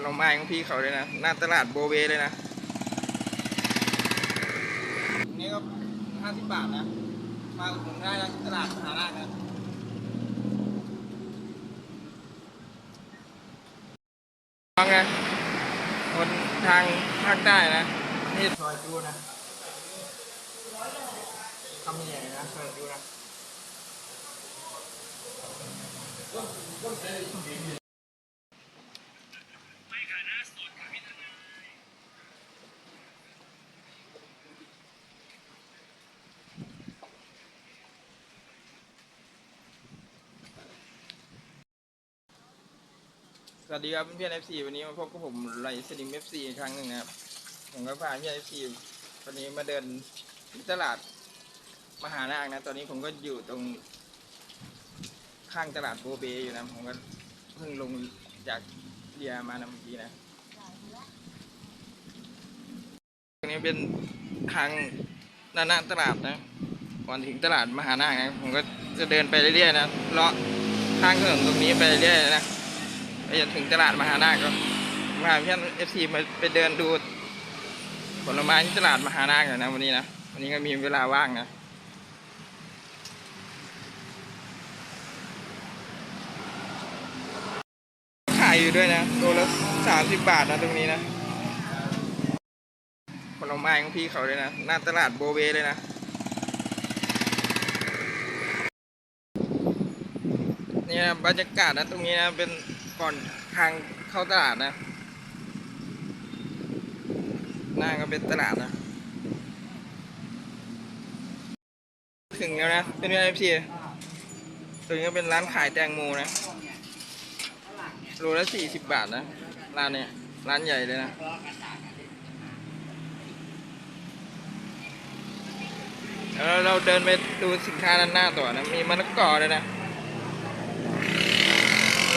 ผลไม้ของพี่เขาเลยนะ หน้าตลาดโบเวเลยนะอันนี้ก็ห้าสิบบาทนะ มาอุดหนุนได้นะที่ตลาดมหาราชนะฟังไงคนทางภาคใต้นะนี่ซอยจูนะคำใหญ่นะซอยจูนะ สวัสดีครับเพื่อนๆ FC วันนี้มาพบกับผมไลสลิม FC อีกครั้งหนึ่งนะครับผมก็พาเพื่อน FC วันนี้มาเดินที่ตลาดมหานาคนะ ตอนนี้ผมก็อยู่ตรง ข้างตลาดโบเบอยู่นะ ผมก็เพิ่งลงจากเรียมานะเมื่อกี้นะตรงนี้เป็นทางด้านหน้าตลาดนะก่อนถึงตลาดมหานาคนะผมก็จะเดินไปเรื่อยๆนะเลาะทางถนนตรงนี้ไปเรื่อยๆนะ ไปจนถึงตลาดมหานาคก็พาเพื่อนเอฟซีมาไปเดินดูผลไม้ที่ตลาดมหานาคหน่อยนะวันนี้นะวันนี้ก็มีเวลาว่างนะขายอยู่ด้วยนะโลละสามสิบบาทนะตรงนี้นะผลไม้ของพี่เขาเลยนะหน้าตลาดโบเวเลยนะเนี่นะบรรยากาศนะตรงนี้นะเป็น ก่อนทางเข้าตลาดนะ หน้าก็เป็นตลาดนะ ถึงแล้วนะ เป็นไงพี่ตัวนี้ก็เป็นร้านขายแตงโมนะโลละสี่สิบบาทนะ ร้านเนี้ยร้านใหญ่เลยนะแล้วเราเดินไปดูสินค้าด้านหน้าต่อนะ มีมะละกอเลยนะ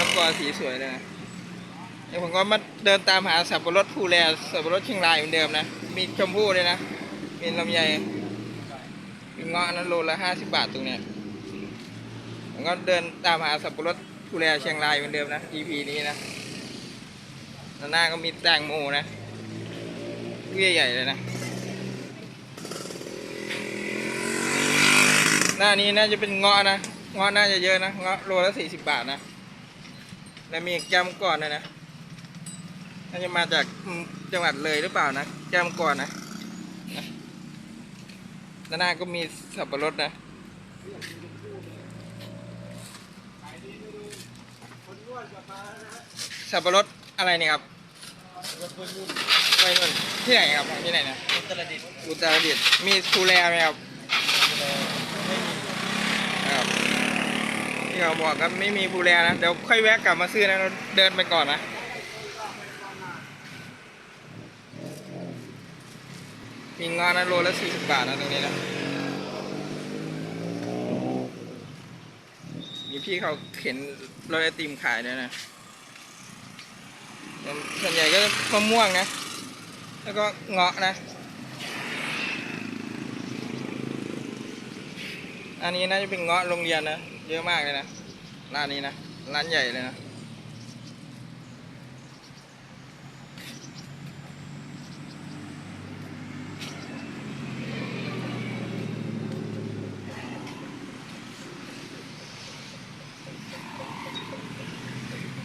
มะละกอสีสวยเลยนะเดี๋ยวผมก็มาเดินตามหาสับปะรดภูแลสับปะรดเชียงรายเหมือนเดิมนะ มีชมพู่เลยนะ มีลำไยมีเงาะนั้นโลละห้าสิบบาทตรงเนี้ยผมก็เดินตามหาสับปะรดภูแลเชียงรายเหมือนเดิมนะ EP นี้นะหน้าก็มีแตงโมนะเวียใหญ่เลยนะ หน้านี้น่าจะเป็นเงาะนะ เงาะน่าจะเยอะนะ เงาะโลละสี่สิบบาทนะ แล้วมีแก้มก่อนด้วยนะน่าจะมาจากจังหวัดเลยหรือเปล่านะแก้มก่อนนะด้านหน้าก็มีสับปะรดนะสับปะรดอะไรนี่ครับไปนู่นที่ไหนครับที่ไหนนะอุตรดิตถ์อุตรดิตถ์มีทูแลไหมครับ ที่เขาบอกก็ไม่มีผู้แลนะเดี๋ยวค่อยแวะกลับมาซื้อนะเราเดินไปก่อนนะมีงอนนะโลละสี่สิบบาทนะตรงนี้นะมีพี่เขาเข็นรถไอติมขายด้วยนะส่วนใหญ่ก็มะม่วงนะ แล้วก็เงาะนะ อันนี้น่าจะเป็นเงาะโรงเรียนนะ เยอะมากเลยนะร้านนี้นะร้านใหญ่เลยนะ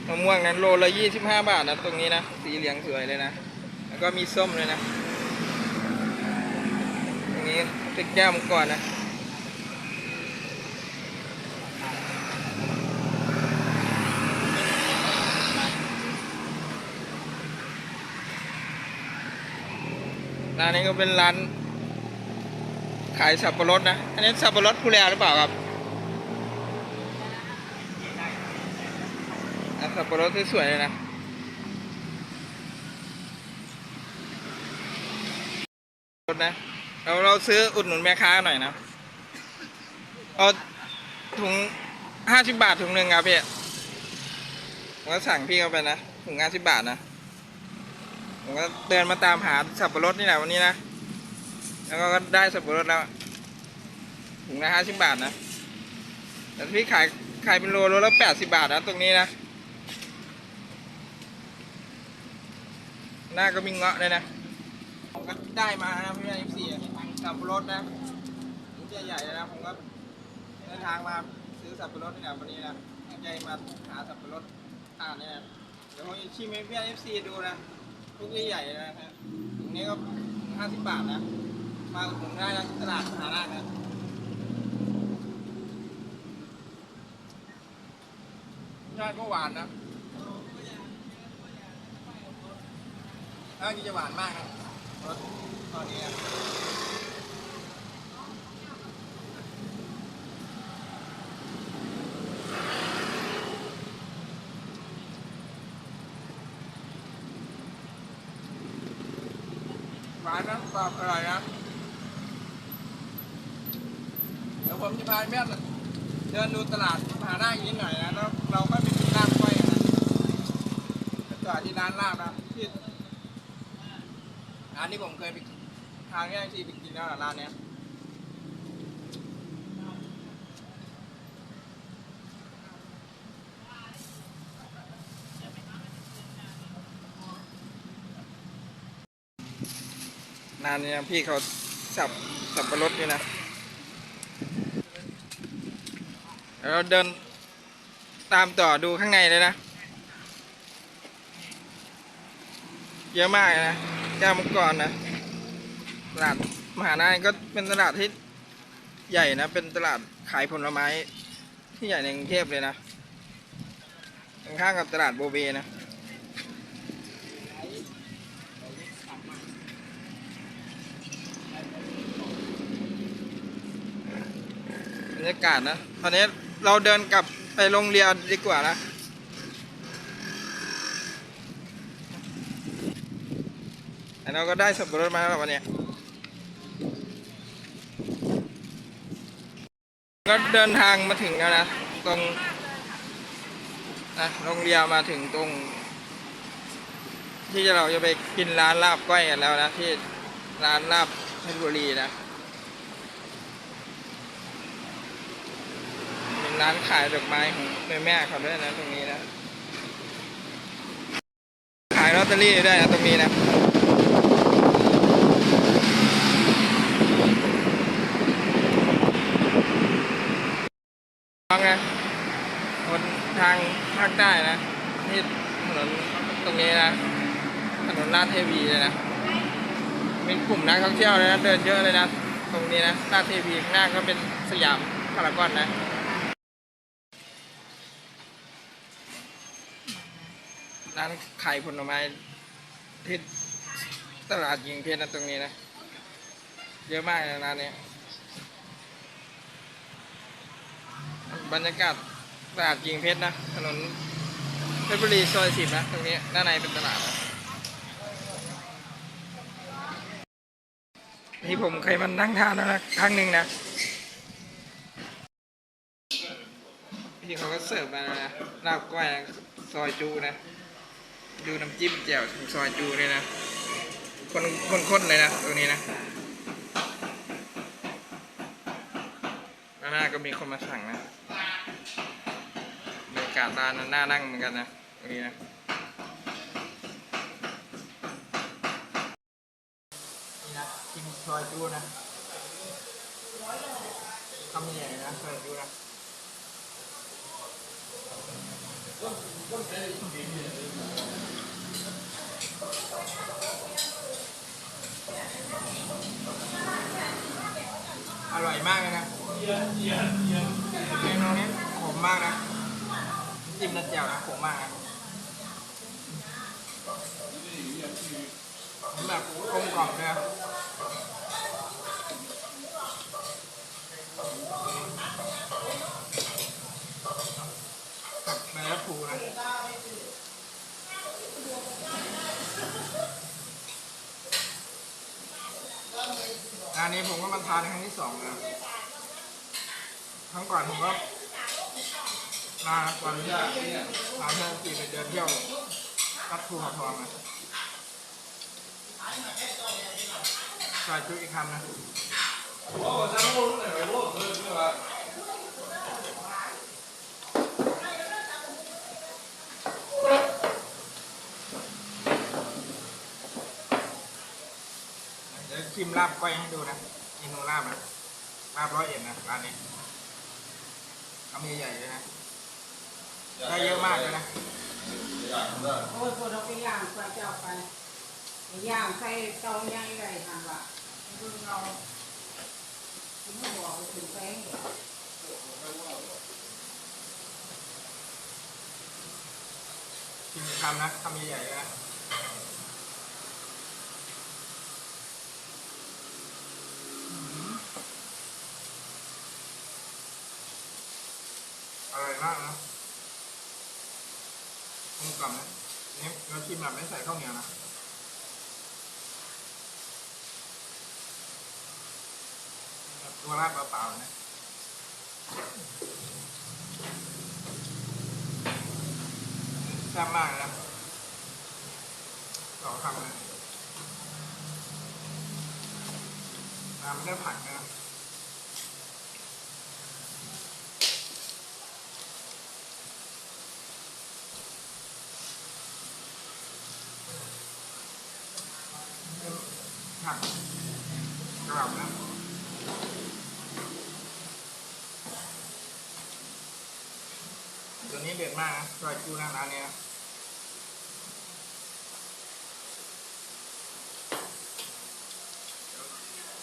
มะม่วงนั้นโลละยี่สิบห้าบาทนะตรงนี้นะ สีเหลืองสวยเลยนะ แล้วก็มีส้มเลยนะ ตรงนี้เป็นแก้วมังกรนะ ร้านนี้ก็เป็นร้าน ขายสับปะรดนะ อันนี้สับปะรดผู้แลหรือเปล่าครับอะสับปะรดสวยๆเลยนะรถนะเราเราซื้ออุดหนุนแม่ค้าหน่อยนะ เอาถุงห้าสิบบาทถุงหนึ่งครับพี่ผมก็สั่งพี่เขาไปนะถุงห้าสิบบาทนะ ผมก็เดินมาตามหาสับปะรดนี่แหละวันนี้นะ แล้วก็ได้สับปะรดแล้วถุงละห้าสิบบาทนะ แต่พี่ขายขายเป็นโลโลละแปดสิบบาทนะตรงนี้นะ หน้าก็มีเงาะเลยนะผมก็ได้มานะพี่เอฟซีสับปะรดนะลูกใหญ่ๆนะผมก็เดินทางมาซื้อสับปะรดนี่แหละวันนี้นะใจมาหาสับปะรดทานเนี่ยนะเดี๋ยวผมจะชิมให้พี่เอฟซีดูนะ ลูกใหญ่ๆนะฮะถุงนี้ก็ห้าสิบบาทนะ มาอุดหนุนได้นะที่ตลาดมหาราชนะรสชาติก็หวานนะถ้ากินจะหวานมากนะตอนนี้านนะปลาอบอร่อยนะเดี๋ยวผมจะพาแม่เดินดูตลาดมหาราชอีกนิดหน่อยนะแล้วเราก็ไปกินลาบก้อยนนะจอดที่ร้านลาบนะที่ร้านที่ผมเคยไปทางแรกที่ไปกินแล้วร้านเนี้ย ร้านเนี้ยพี่เขาสับสับปะรดอยู่นะเดี๋ยวเราเดินตามต่อดูข้างในเลยนะ เยอะมากเลยนะแก้มังกรนะตลาดมหานาก็เป็นตลาดที่ใหญ่นะ เป็นตลาดขายผลไม้ที่ใหญ่ในกรุงเทพเลยนะข้างกับตลาดโบเบนะ รยากาศนะตอนนี้เราเดินกลับไปโรงเรียนดีกว่านะแต่เราก็ได้สับปะรดมาแล้ววันนี้ก็เดินทางมาถึงแล้วนะ ตรงนะโรงเรียนมาถึงตรง ที่เราจะไปกินร้านลาบก้อยกันแล้วนะ ที่ร้านลาบเพชรบุรีนะ เป็น ร้านขายดอกไม้ของแม่เขาด้วยนะตรงนี้นะ ขายลอตเตอรี่ด้วยนะตรงนี้นะฟังนะบนทางภาคใต้นะที่ถนนตรงนี้นะถนนลาดเทวีเลยนะมีกลุ่มนักท่องเที่ยวเลยนะเดินเยอะเลยนะ ตรงนี้นะลาดเทวีข้างหน้าก็เป็นสยามพารากอนนะ ร้านขายผลไม้ที่ตลาดยิงเพชรนะตรงนี้นะ เยอะมากนะร้านนี้ บรรยากาศตลาดยิงเพชรนะ ถนนเพชรบุรีซอยสิบนะ ตรงนี้ ด้านในเป็นตลาดนะนี่ผมเคยมานั่งทานแล้วนะ ครั้งหนึ่งนะ พี่เขาก็เสิร์ฟมาแล้วนะลาบก้อยนะซอยจูนะ ดูน้ำจิ้มแจ่วซอยจูเลยนะคนคนคนเลยนะตรงนี้นะหน้าก็มีคนมาสั่งนะบรรยากาศร้านน่านั่งเหมือนกันนะตรงนี้นะนี่นะกินซอยจูนะคำใหญ่นะซอยจูนะ อร่อยมากเลยนะเมนูนี้ขมมากนะจิ้มน้ำแจ่วนะขมมากนะแบบกลมกล่อมเลย อันนี้ผมก็มาทานครั้งที่สองแล้วครั้งก่อนผมก็มาก่อนที่จะมาเพื่อนจีไปเดินเที่ยวกัดภูเขาทองนะใส่ชุดอีกคำนะ ชิมลาบก้อยให้ดูนะเมนูลาบนะลาบร้อยเอ็ดนะร้านนี้ทำใหญ่ๆเลยนะ ได้เยอะมากเลยนะโอ้ยคนเราไปย่างไปเจ้าไปไปย่างใส่เตาย่างไรทำละเพิ่งเราคุณไม่บอกไปถึงแป้งชิมคำนะคำใหญ่ๆเลยนะอร่อยมากนะกลมกล่อมนะนี่เราชิม แบบไม่ใส่ข้าวเหนียวนะตัวราดเปล่าๆนะแซ่บมากนะสองคำเลยน้ำไม่ได้ผักนะ ผักกระหล่ำนะตัวนี้เด็ดมากนะซอยจูนะร้านนี้ย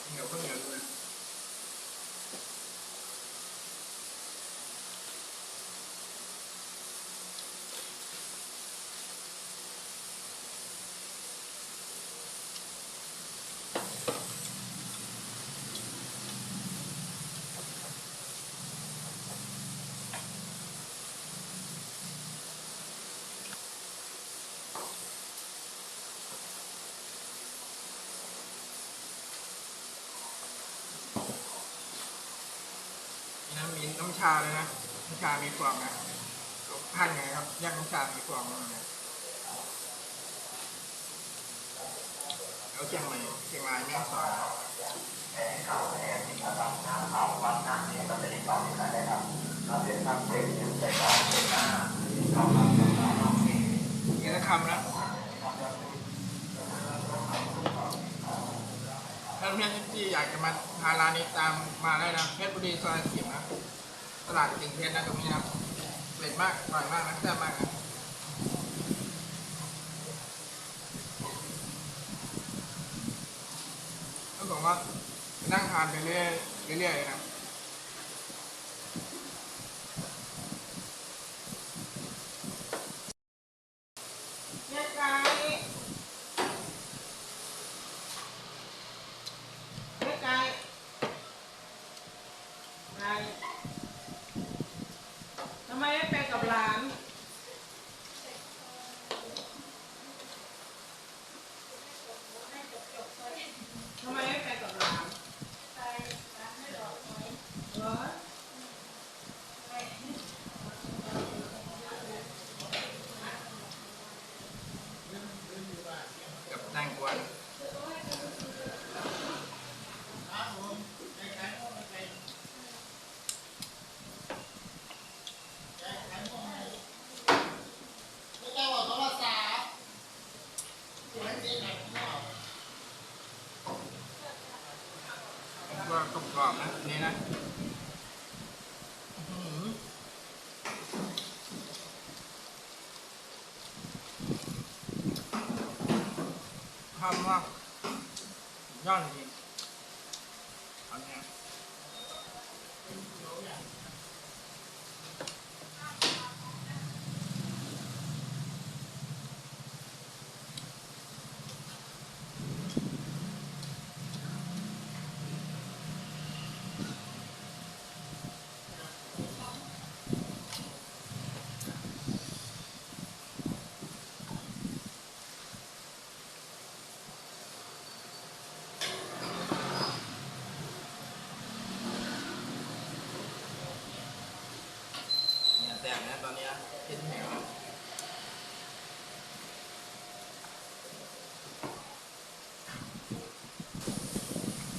เหนียวข้าวเหนียวด้วยนี่นะมีน้ำ ชาเลยนะน้ำชา มีฟองนะเขานไงครับแยกน้ำชา มีฟองมาเนี่ยแล้วเชียงใหม่เชียงรายแม่ฮ่องสอนนี่ละคำนะถ้าเพื่อนที่อยากจะมาทานร้านนี้ตามมาได้นะเพชรบุรีซอยสิบ ตลาดจริงเทียนนะตรงนี้นะเผ็ดมากอร่อยมากนะแซ่บมากนะต้องบอกว่านั่งทานไปเรื่อยเรื่อยๆเลยนะ แม่ไก่แม่ไก่ไก่ทำไมไม่ไปกับหลาน ทำไมไม่ไปกับหลานเหรอ กับแตงกวาก็กรอบๆนะอันนี่นะอื้อหือ ทำว่ากยอดจริงอันเนี้ย เนี่ย แตกนะตอนนี้ยคิดแหว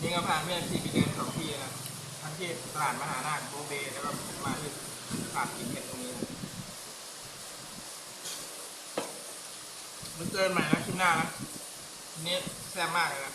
นี่ก็พาเพื่อนที่ไปเดินสองที่นะทั้งที่ตลาดมหานาคโบเบแล้วก็มาที่ตลาดกินเห็ดตรงนี้นะมันเจอใหม่นะคลิปหน้านะนนี้แซ่บมากเลยนะ